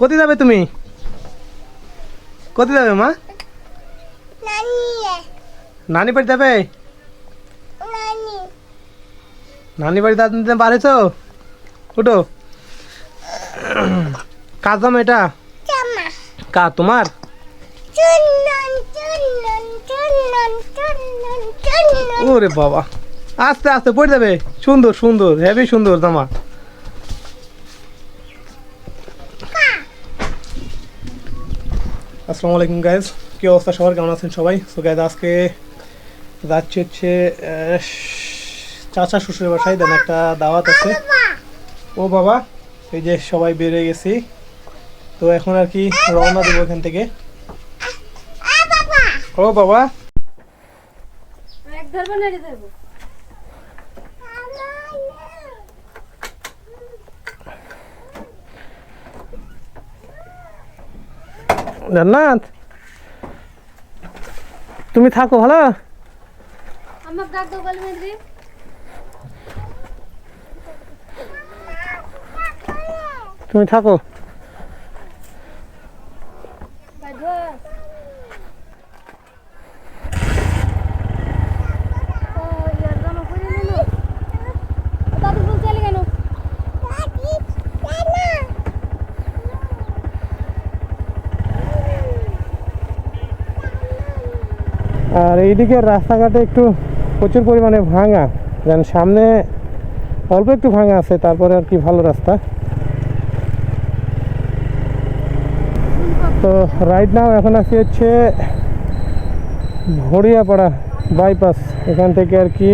কোথায় যাবে তুমি? কোথায় যাবে মা? নানি বাড়ি যাবে? নানি বাড়ি দাদা বাড়িছো উঠো। কার দাম এটা? কা তোমার? ওরে বাবা। আস্তে আস্তে, পড়ে যাবে। সুন্দর সুন্দর হেভি সুন্দর জামা। আসসালামু আলাইকুম গাইজ কি অবস্থা সবার? কেমন আছেন সবাই? সো গাইজ আজকে যাচ্ছি হচ্ছে চাচা শ্বশুরের বাসায়। দেন একটা দাওয়াত আছে। ও বাবা এই যে সবাই বেরিয়ে গেছি। তো এখন আর কি রওনা দেবো এখান থেকে। ও বাবা এক ধরবো না রে ধরবো জান্নাত। তুমি থাকো ভালো? তুমি থাকো দাদু বলতে এলে কেন আর এইদিকে রাস্তাঘাটে একটু প্রচুর পরিমাণে ভাঙা। যেন সামনে অল্প একটু ভাঙা আছে, তারপরে আর কি ভালো রাস্তা। তো রাইট নাও এখন আছি হচ্ছে ভরিয়াপাড়া বাইপাস এখান থেকে আর কি।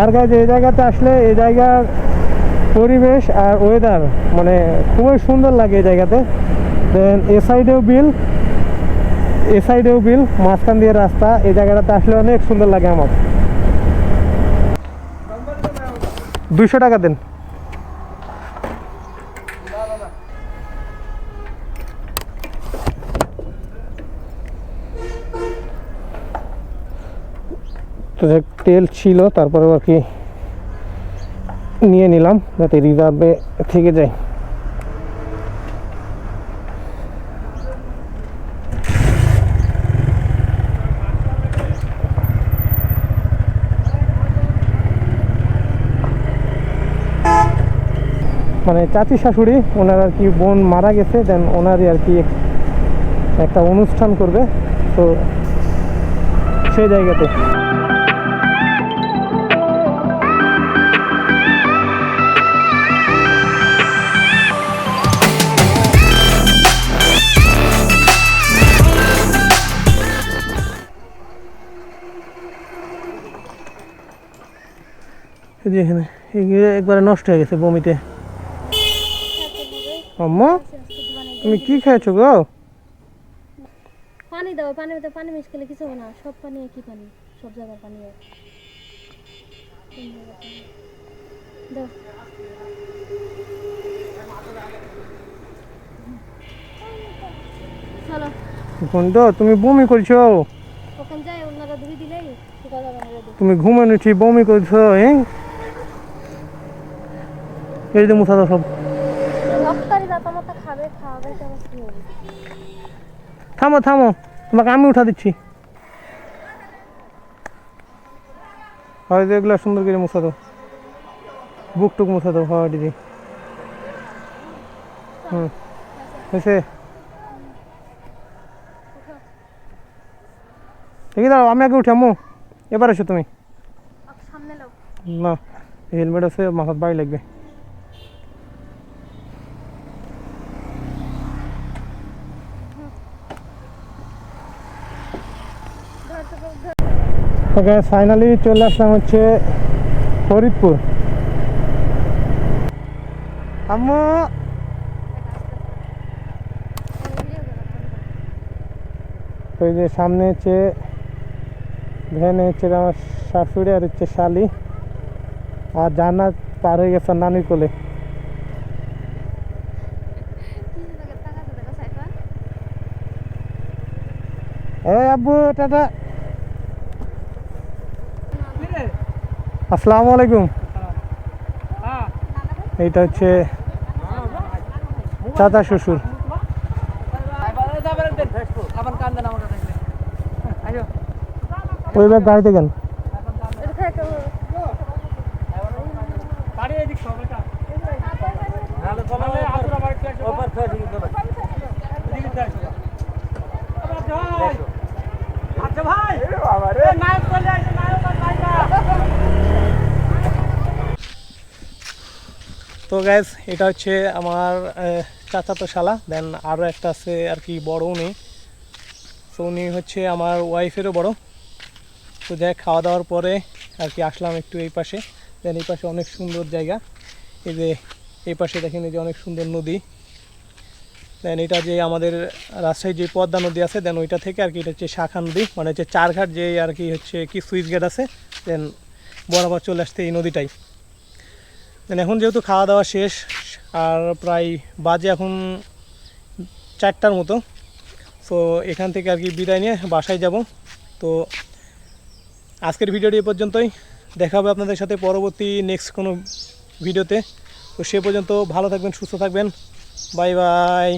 আর গাছ এই জায়গাতে আসলে এই জায়গার পরিবেশ আর ওয়েদার মানে খুবই সুন্দর লাগে এই জায়গাতে। দেন এ সাইডেও বিল এ সাইডেও বিল, মাঝখান দিয়ে রাস্তা, এই জায়গাটাতে আসলে অনেক সুন্দর লাগে আমার। দুইশো টাকা দেন। তো তেল ছিল তারপরে আর কি নিয়ে নিলাম, যাতে রিজার্ভে থেকে যায়। মানে চাচি শাশুড়ি, ওনার আর কি বোন মারা গেছে দেন ওনারই আর কি একটা অনুষ্ঠান করবে। তো সেই জায়গাতে। এখানে একবারে নষ্ট হয়ে গেছে বমিতে আম্মা তুমি কি খেয়েছো গো? পানি দাও পানি মধ্যে পানি মিশ করলে কিছু হবে না। সব পানি একই পানি সব জায়গার পানি এক। দাও। চলো। বন্ধু তুমি বমি করছ। ওখানে ওনারা ধুই দিলেই তুমি ঘুমানো ঠিক বমি করছ হ্যাঁ এই যে মুছা দাও সব। থামো থামো তোমাকে আমি উঠা দিচ্ছি। হয়তো এগুলো সুন্দর করে মুছা দাও। বুক টুক মুছা দাও হয় দিদি হুম হয়েছে? দেখি দাও আমি আগে উঠে আম্মু। এবার এসো তুমি। না হেলমেট আছে মাথার বাড়ি লাগবে। ওকে ফাইনালি চলে আসলাম হচ্ছে ফরিদপুর। আম্মু! ওই যে সামনে হচ্ছে ভ্যানে হচ্ছে আমার শাশুড়ি আর হচ্ছে শালি। আর জান্নাত পার হয়ে গেছে নানির কোলে। এই আব্বু টাটা। আসসালামু আলাইকুম। এইটা হচ্ছে চাচা শ্বশুর। ওই ব্যাগ গাড়িতে কেন তো গ্যাস এটা হচ্ছে আমার চাচাতো শালা। দেন আরও একটা আছে আর কি বড় উনি। তো উনি হচ্ছে আমার ওয়াইফেরও বড়। তো যাই খাওয়া দাওয়ার পরে আর কি আসলাম একটু এই পাশে। দেন এই পাশে অনেক সুন্দর জায়গা। এই যে, এই পাশে দেখেন এই যে অনেক সুন্দর নদী। দেন এটা যে আমাদের রাজশাহী যে পদ্মা নদী আছে দেন ওইটা থেকে আর কি এটা হচ্ছে শাখা নদী। মানে হচ্ছে চারঘাট যে আর কি হচ্ছে কি সুইচ গেট আছে দেন বরাবর চলে আসছে এই নদীটাই। দেন এখন যেহেতু খাওয়া দাওয়া শেষ, আর প্রায় বাজে এখন চারটার মতো, তো এখান থেকে আর কি বিদায় নিয়ে বাসায় যাব। তো আজকের ভিডিওটি এ পর্যন্তই। দেখা হবে আপনাদের সাথে পরবর্তী নেক্সট কোনো ভিডিওতে। তো সে পর্যন্ত ভালো থাকবেন, সুস্থ থাকবেন। Bye bye